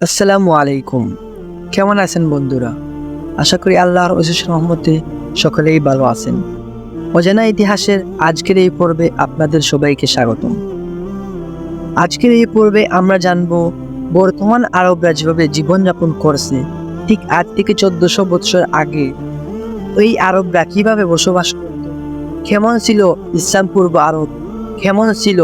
আসসালামু আলাইকুম। কেমন আছেন বন্ধুরা? আশা করি আল্লাহর অশেষ রহমতে সকলেই ভালো আছেন। অজানা ইতিহাসের আজকের এই পর্বে আপনাদের সবাইকে স্বাগতম। আজকের এই পর্বে আমরা জানব, বর্তমান আরবরা যেভাবে জীবনযাপন করছে, ঠিক আজ থেকে চোদ্দশো বৎসর আগে ওই আরবরা কীভাবে বসবাস করত, কেমন ছিল ইসলাম পূর্ব আরব, কেমন ছিল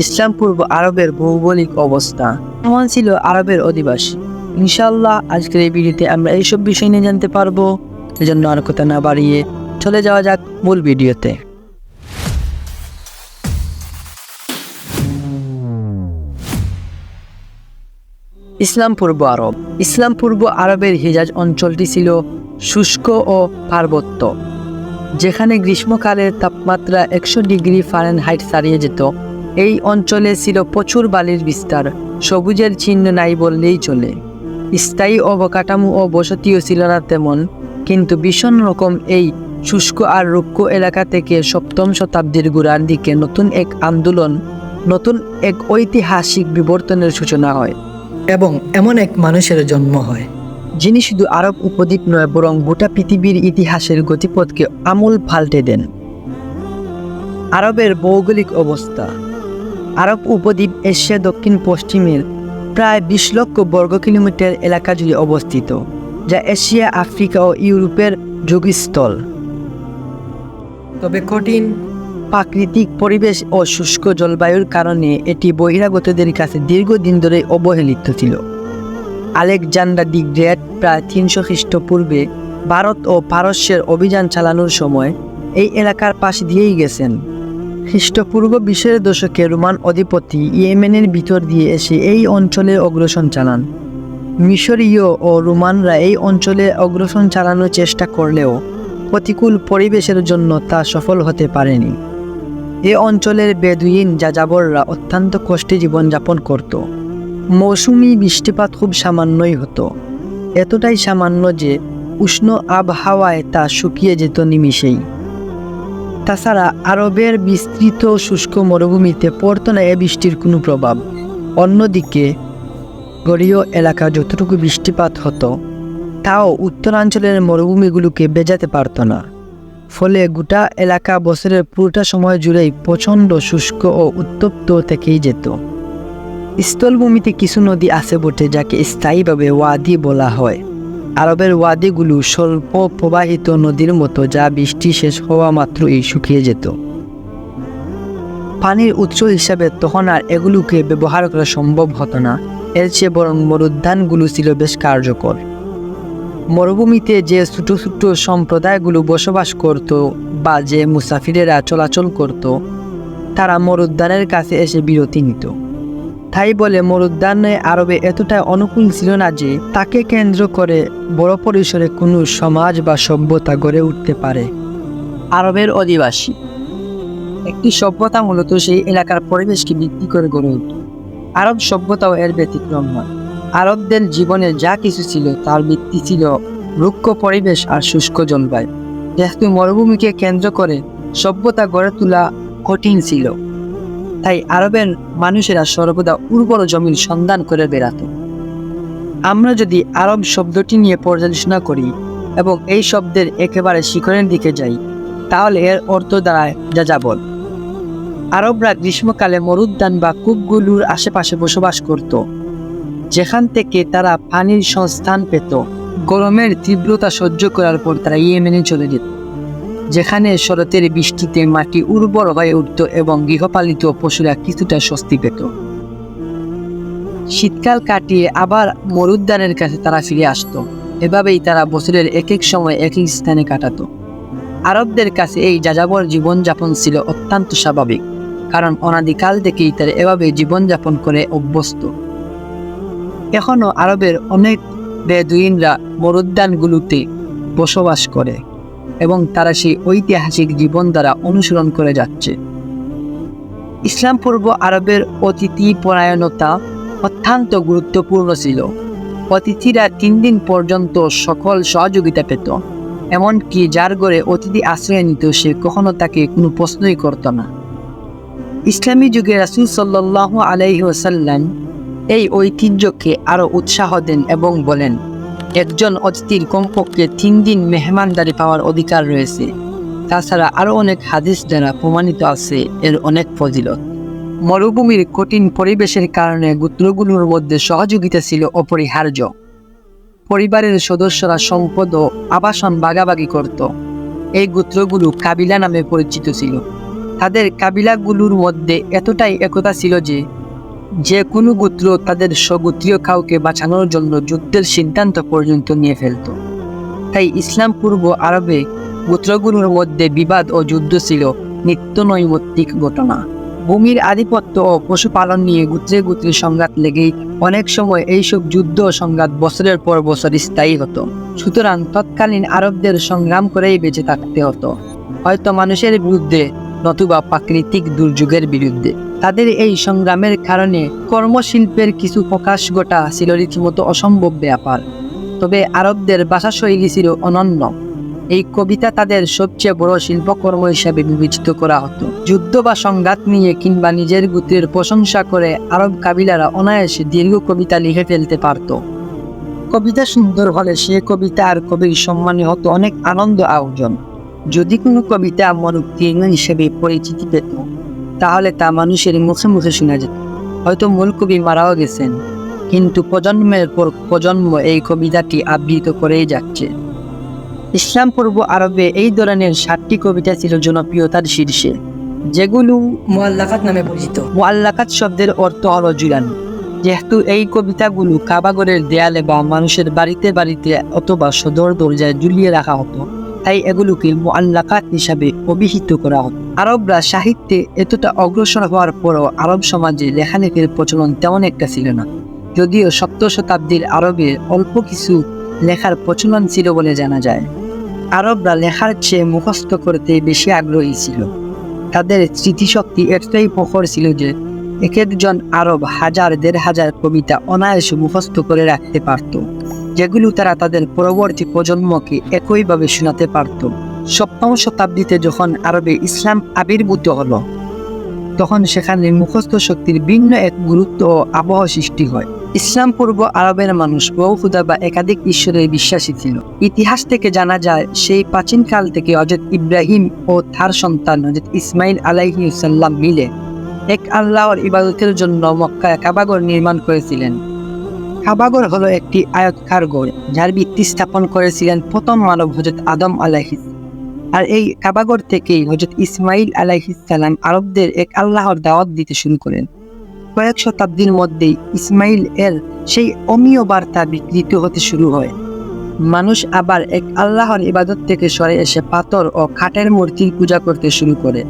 ইসলাম পূর্ব আরবের ভৌগোলিক অবস্থা। কেমন ছিল আরবের অধিবাসী। ইনশাল্লাহ আজকের এই ভিডিওতে আমরা এইসব বিষয় নিয়ে জানতে পারব। এজন্য আর কথা না বাড়িয়ে চলে যাওয়া যাক মূল ভিডিওতে। ইসলাম পূর্ব আরব। ইসলাম পূর্ব আরবের হিজাজ অঞ্চলটি ছিল শুষ্ক ও পার্বত্য, যেখানে গ্রীষ্মকালের তাপমাত্রা একশো ডিগ্রি ফারেনহাইট ছাড়িয়ে যেত। এই অঞ্চলে ছিল প্রচুর বালির বিস্তার। সবুজের চিহ্ন নাই বললেই চলে। স্থায়ী অবকাঠামো ও বসতিও ছিল না তেমন, কিন্তু ভীষণ রকম এই শুষ্ক আর রুক্ষ এলাকা থেকে সপ্তম শতাব্দীর গোড়ার দিকে নতুন এক আন্দোলন, নতুন এক ঐতিহাসিক বিবর্তনের সূচনা হয় এবং এমন এক মানুষের জন্ম হয়। যিনি শুধু আরব উপদ্বীপ নয়, বরং গোটা পৃথিবীর ইতিহাসের গতিপথকে আমূল পাল্টে দেন। আরবের ভৌগোলিক অবস্থা আরব উপদ্বীপ এশিয়া দক্ষিণ পশ্চিমের প্রায় বিশ লক্ষ বর্গ কিলোমিটার এলাকা জুড়ে অবস্থিত, যা এশিয়া, আফ্রিকা ও ইউরোপের যোগস্থল। তবে কঠিন প্রাকৃতিক পরিবেশ ও শুষ্ক জলবায়ুর কারণে এটি বহিরাগতদের কাছে দীর্ঘদিন ধরে অবহেলিত ছিল। আলেকজান্ডার দি গ্রেট প্রায় তিনশো খ্রিস্টপূর্বে ভারত ও পারস্যের অভিযান চালানোর সময় এই এলাকার পাশ দিয়েই গেছেন। খ্রিস্টপূর্ব বিশের দশকে রোমান অধিপতি ইয়েমেনের ভিতর দিয়ে এসে এই অঞ্চলে অগ্রসর চালান। মিশরীয় ও রোমানরা এই অঞ্চলে অগ্রসর চালানোর চেষ্টা করলেও প্রতিকূল পরিবেশের জন্য তা সফল হতে পারেনি। এ অঞ্চলের বেদুইন যাযাবররা অত্যন্ত কষ্টে জীবনযাপন করত। মৌসুমি বৃষ্টিপাত খুব সামান্যই হতো। এতটাই সামান্য যে উষ্ণ আবহাওয়ায় তা শুকিয়ে যেত নিমিষেই। তাছাড়া আরবের বিস্তৃত শুষ্ক মরুভূমিতে পড়ত না এ বৃষ্টির কোনো প্রভাব। অন্যদিকে, গড়ীয় এলাকা যতটুকু বৃষ্টিপাত হতো, তাও উত্তরাঞ্চলের মরুভূমিগুলোকে বেজাতে পারত না। ফলে গোটা এলাকা বছরের পুরোটা সময় জুড়েই প্রচণ্ড শুষ্ক ও উত্তপ্ত থেকেই যেত। স্থলভূমিতে কিছু নদী আছে বটে, যাকে স্থায়ীভাবে ওয়াদি বলা হয়। আরবের ওয়াদিগুলো স্বল্প প্রবাহিত নদীর মতো যা বৃষ্টি শেষ হওয়া মাত্রই শুকিয়ে যেত। পানির উৎস হিসাবে তখন আর এগুলোকে ব্যবহার করা সম্ভব হতো না। এর চেয়ে বরং মরুদ্যানগুলো ছিল বেশ কার্যকর। মরুভূমিতে যে ছোট ছোট সম্প্রদায়গুলো বসবাস করত বা যে মুসাফিরেরা চলাচল করত, তারা মরুদ্যানের কাছে এসে বিরতি নিত। তাই বলে মরুদ্যানে আরবে এতটাই অনুকূল ছিল না যে তাকে কেন্দ্র করে বড় পরিসরে কোনো সমাজ বা সভ্যতা গড়ে উঠতে পারে। আরবের অধিবাসী। একটি সভ্যতা মূলত সেই এলাকার পরিবেশকে ভিত্তি করে গড়ে ওঠে আরব সভ্যতাও এর ব্যতিক্রম নয়। আরবদের জীবনে যা কিছু ছিল তার ভিত্তি ছিল রুক্ষ পরিবেশ আর শুষ্ক জলবায়ু। যেহেতু মরুভূমিকে কেন্দ্র করে সভ্যতা গড়ে তোলা কঠিন ছিল। তাই আরবের মানুষেরা সর্বদা উর্বর জমির সন্ধান করে বেড়াত। আমরা যদি আরব শব্দটি নিয়ে পর্যালোচনা করি এবং এই শব্দের একেবারে শিখরের দিকে যাই, তাহলে এর অর্থ দাঁড়ায় যাযাবর। আরবরা গ্রীষ্মকালে মরুদ্যান বা কূপগুলোর আশেপাশে বসবাস করত, যেখান থেকে তারা পানির সংস্থান পেত। গরমের তীব্রতা সহ্য করার পর তারা ইয়েমেনে চলে যেত। যেখানে শরতের বৃষ্টিতে মাটি উর্বর হয়ে উঠত এবং গৃহপালিত পশুরা কিছুটা স্বস্তি পেত। শীতকাল কাটিয়ে আবার মরুদ্যানের কাছে তারা ফিরে আসতো। এভাবেই তারা বছরের এক এক সময় এক এক স্থানে কাটাত। আরবদের কাছে এই যাযাবর জীবনযাপন ছিল অত্যন্ত স্বাভাবিক, কারণ অনাদিকাল থেকেই তারা এভাবে জীবনযাপন করে অভ্যস্ত। এখনও আরবের অনেক বেদুইনরা মরুদ্যানগুলোতে বসবাস করে। এবং তারা সেই ঐতিহাসিক জীবন দ্বারা অনুসরণ করে যাচ্ছে। ইসলাম পূর্ব আরবের অতিথি পরায়ণতা অত্যন্ত গুরুত্বপূর্ণ ছিল। অতিথিরা তিন দিন পর্যন্ত সকল সহযোগিতা পেত, এমনকি যার ঘরে অতিথি আশ্রয় নিত সে কখনো তাকে কোনো প্রশ্নই করত না। ইসলামী যুগে রাসুল সাল্লাহ আলাইহি ওসাল্লাম এই ঐতিহ্যকে আরও উৎসাহ দেন এবং বলেন একজন অতিথির কমপক্ষে তিন দিন মেহমানদারি পাওয়ার অধিকার রয়েছে। তাছাড়া আরও অনেক হাদিস দ্বারা প্রমাণিত আছে, এর অনেক ফজিলত। মরুভূমির কঠিন পরিবেশের কারণে গোত্রগুলোর মধ্যে সহযোগিতা ছিল অপরিহার্য। পরিবারের সদস্যরা সম্পদ ও আবাসন ভাগাভাগি করত। এই গোত্রগুলো কাবিলা নামে পরিচিত ছিল। তাদের কাবিলাগুলোর মধ্যে এতটাই একতা ছিল যে যে কোনো গোত্র তাদের স্বগোত্রীয় কাউকে বাঁচানোর জন্য যুদ্ধের সিদ্ধান্ত পর্যন্ত নিয়ে ফেলত। তাই ইসলাম পূর্ব আরবে গোত্রগুলোর মধ্যে বিবাদ ও যুদ্ধ ছিল নিত্য নৈমিত্তিক ঘটনা। ভূমির আধিপত্য ও পশুপালন নিয়ে গোত্রে গোত্রে সংঘাত লেগেই অনেক সময় এইসব যুদ্ধ ও সংঘাত বছরের পর বছর স্থায়ী হতো। সুতরাং তৎকালীন আরবদের সংগ্রাম করেই বেঁচে থাকতে হতো। হয়তো মানুষের বিরুদ্ধে নতুবা প্রাকৃতিক দুর্যোগের বিরুদ্ধে। তাদের এই সংগ্রামের কারণে কর্মশিল্পের কিছু প্রকাশ ঘটা ছিল রীতিমতো অসম্ভব ব্যাপার। তবে আরবদের ভাষাশৈলী ছিল অনন্য। এই কবিতা তাদের সবচেয়ে বড় শিল্পকর্ম হিসাবে বিবেচিত করা হতো। যুদ্ধ বা সংঘাত নিয়ে কিংবা নিজের গোত্রের প্রশংসা করে আরব কাবিলারা অনায়াসে দীর্ঘ কবিতা লিখে ফেলতে পারত। কবিতা সুন্দর হলে সে কবিতা আর কবির সম্মানে হতো অনেক আনন্দ আয়োজন। যদি কোনো কবিতা মনোকীর্ণ হিসেবে পরিচিতি পেত তাহলে তা মানুষের মুখে মুখে শোনা যেত। হয়তো মূল কবি মারাও গেছেন। কিন্তু প্রজন্মের পর প্রজন্ম এই কবিতাটি আবৃত করেই যাচ্ছে। ইসলাম পূর্ব আরবে এই ধরনের সাতটি কবিতা ছিল জনপ্রিয়তার শীর্ষে, যেগুলো মোয়াল্লাকাত নামে পরিচিত। মোয়াল্লাকাত শব্দের অর্থ হলো জুলানি যেহেতু এই কবিতাগুলো কাবাগরের দেয়ালে বা মানুষের বাড়িতে বাড়িতে অথবা সদর দরজায় ঝুলিয়ে রাখা হতো তাই এগুলোকে মোয়াল্লাকাত হিসাবে অভিহিত করা হতো। আরবরা সাহিত্যে এতটা অগ্রসর হওয়ার পরও আরব সমাজে লেখালেখির প্রচলন তেমন একটা ছিল না। যদিও সপ্তম শতাব্দীর আরবে অল্প কিছু লেখার প্রচলন ছিল বলে জানা যায়। আরবরা লেখার চেয়ে মুখস্থ করতে বেশি আগ্রহী ছিল। তাদের স্মৃতিশক্তি এতটাই প্রখর ছিল যে এক একজন আরব হাজার দেড় হাজার কবিতা অনায়াসে মুখস্থ করে রাখতে পারত। যেগুলো তারা তাদের পরবর্তী প্রজন্মকে একইভাবে শোনাতে পারত। সপ্তম শতাব্দীতে যখন আরবে ইসলাম আবির্ভূত হলো, তখন সেখানে মুখস্থ শক্তির ভিন্ন এক গুরুত্ব ও আবহ সৃষ্টি হয়। ইসলাম পূর্ব আরবের মানুষ বহু খুদা বা একাধিক ঈশ্বরের বিশ্বাসী ছিল। ইতিহাস থেকে জানা যায়, সেই প্রাচীনকাল থেকে হজরত ইব্রাহিম ও তার সন্তান হজরত ইসমাইল আলাইহিসাল্লাম মিলে এক আল্লাহর ইবাদতের জন্য মক্কায় কাবাগর নির্মাণ করেছিলেন। কাবাগর হলো একটি আয়তকার গড়, যার ভিত্তি স্থাপন করেছিলেন প্রথম মানব হজরত আদম আলাইহিস আর এই কাবাগর থেকেই হজরত ইসমাইল আলাইহিসাল্লাম আরবদের এক আল্লাহর দাওয়াত দিতে শুরু করেন। কয়েক শতাব্দীর মধ্যেই ইসমাইল এর সেই অমীয় বার্তা বিকৃত হতে শুরু হয়। মানুষ আবার এক আল্লাহর ইবাদত থেকে সরে এসে পাথর ও খাটের মূর্তির পূজা করতে শুরু করে।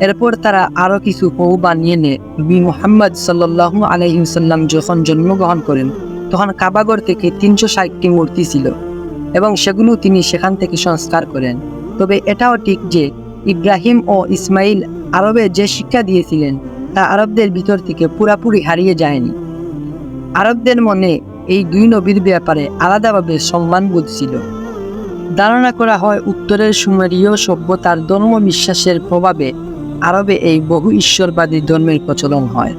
এরপর তারা আরও কিছু পৌ বানিয়ে নেয়। নবী মুহাম্মদ সাল্লাল্লাহু আলাইহিসাল্লাম যখন জন্মগ্রহণ করেন তখন কাবাগর থেকে তিনশো ষাটটি মূর্তি ছিল এবং সেগুলো তিনি সেখান থেকে সংস্কার করেন। তবে এটাও ঠিক যে ইব্রাহিম ও ইসমাইল আরবে যে শিক্ষা দিয়েছিলেন, তা আরবদের ভিতর থেকে পুরাপুরি হারিয়ে যায়নি। আরবদের মনে এই দুই নবীর ব্যাপারে আলাদাভাবে সম্মানবোধ ছিল। ধারণা করা হয় উত্তরের সুমেরীয় সভ্যতার ধর্ম বিশ্বাসের প্রভাবে আরবে এই বহু ঈশ্বরবাদী ধর্মের প্রচলন হয়।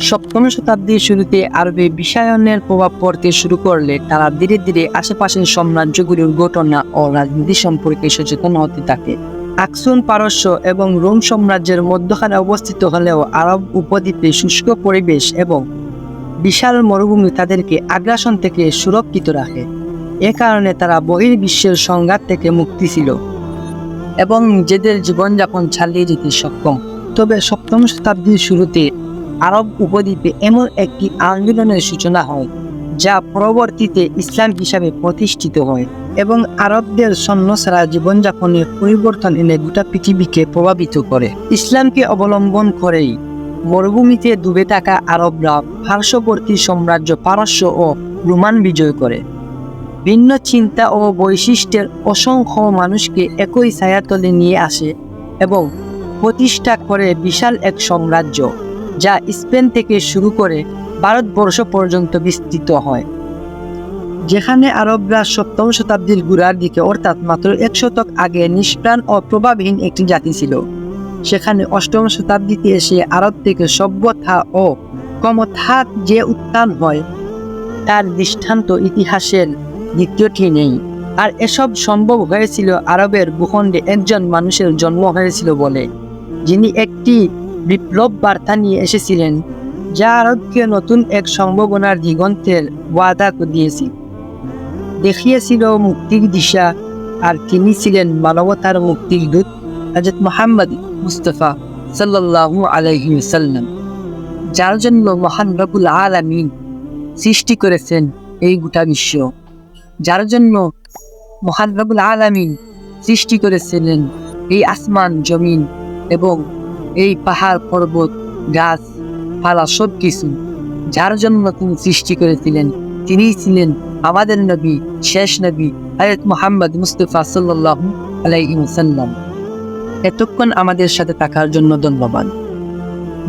সপ্তম শতাব্দীর শুরুতে আরবে বিশ্বায়নের প্রভাব পড়তে শুরু করলে তারা ধীরে ধীরে আশেপাশের সাম্রাজ্যগুলির ঘটনা ও রাজনীতি সম্পর্কে সচেতন হতে থাকে। আকসুন পারস্য এবং রোম সাম্রাজ্যের মধ্যখানে অবস্থিত হলেও আরব উপদ্বীপে শুষ্ক পরিবেশ এবং বিশাল মরুভূমি তাদেরকে আগ্রাসন থেকে সুরক্ষিত রাখে। এ কারণে তারা বহির্বিশ্বের সংঘাত থেকে মুক্তি ছিল এবং নিজেদের জীবনযাপন চালিয়ে যেতে সক্ষম। তবে সপ্তম শতাব্দীর শুরুতে আরব উপদ্বীপে এমন একটি আন্দোলনের সূচনা হয়, যা পরবর্তীতে ইসলাম হিসাবে প্রতিষ্ঠিত হয় এবং আরবদের সৈন্য ছাড়া জীবনযাপনের পরিবর্তন এনে গোটা পৃথিবীকে প্রভাবিত করে। ইসলামকে অবলম্বন করেই মরুভূমিতে ডুবে থাকা আরবরা পার্শ্ববর্তী সাম্রাজ্য পারস্য ও রোমান বিজয় করে। ভিন্ন চিন্তা ও বৈশিষ্ট্যের অসংখ্য মানুষকে একই ছায়াতলে নিয়ে আসে এবং প্রতিষ্ঠা করে বিশাল এক সাম্রাজ্য। যা স্পেন থেকে শুরু করে ভারতবর্ষ পর্যন্ত বিস্তৃত হয়। যেখানে আরবরা সপ্তম শতাব্দীর গোড়ার দিকে, অর্থাৎ মাত্র এক শতক আগে নিষ্প্রাণ ও প্রভাবহীন একটি জাতি ছিল। সেখানে অষ্টম শতাব্দীতে এসে আরব থেকে সভ্যতা ও কমথাত যে উত্থান হয়, তার দৃষ্টান্ত ইতিহাসের দ্বিতীয়টি নেই। আর এসব সম্ভব হয়েছিল আরবের ভূখণ্ডে একজন মানুষের জন্ম হয়েছিল বলে, যিনি একটি বিপ্লব বার্তা নিয়ে এসেছিলেন যা আরবকে নতুন এক সম্ভাবনার দিগন্তের ওয়াদা দিয়েছিল দেখিয়েছিল মুক্তির দিশা, আর তিনি ছিলেন মানবতার মুক্তির দূত হজরত মোহাম্মদ মুস্তফা সাল্লাল্লাহু আলাইহি সাল্লাম যার জন্য মহান রবুল আলামিন সৃষ্টি করেছেন এই গোটা বিশ্ব। যার জন্য মহান রবুল আলামিন সৃষ্টি করেছিলেন এই আসমান, জমিন এবং এই পাহাড়, পর্বত, গাছ, পালা সব কিছু যার জন্য তিনি সৃষ্টি করেছিলেন। তিনিই ছিলেন আমাদের নবী, শেষ নবী হয়ত মোহাম্মদ মুস্তফা সাল্লাহ আলাইসাল্লাম এতক্ষণ আমাদের সাথে থাকার জন্য ধন্যবাদ।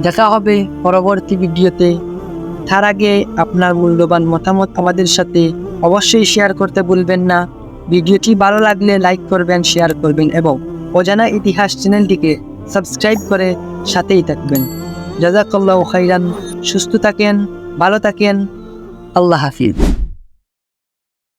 দেখা হবে পরবর্তী ভিডিওতে। তার আগে আপনার মূল্যবান মতামত আমাদের সাথে অবশ্যই শেয়ার করতে ভুলবেন না। ভিডিওটি ভালো লাগলে লাইক করবেন, শেয়ার করবেন এবং অজানা ইতিহাস চ্যানেলটিকে সাবস্ক্রাইব করে সাথেই থাকবেন। জাজাকাল্লাহ খাইরান সুস্থ থাকেন ভালো থাকেন। আল্লাহ হাফিজ।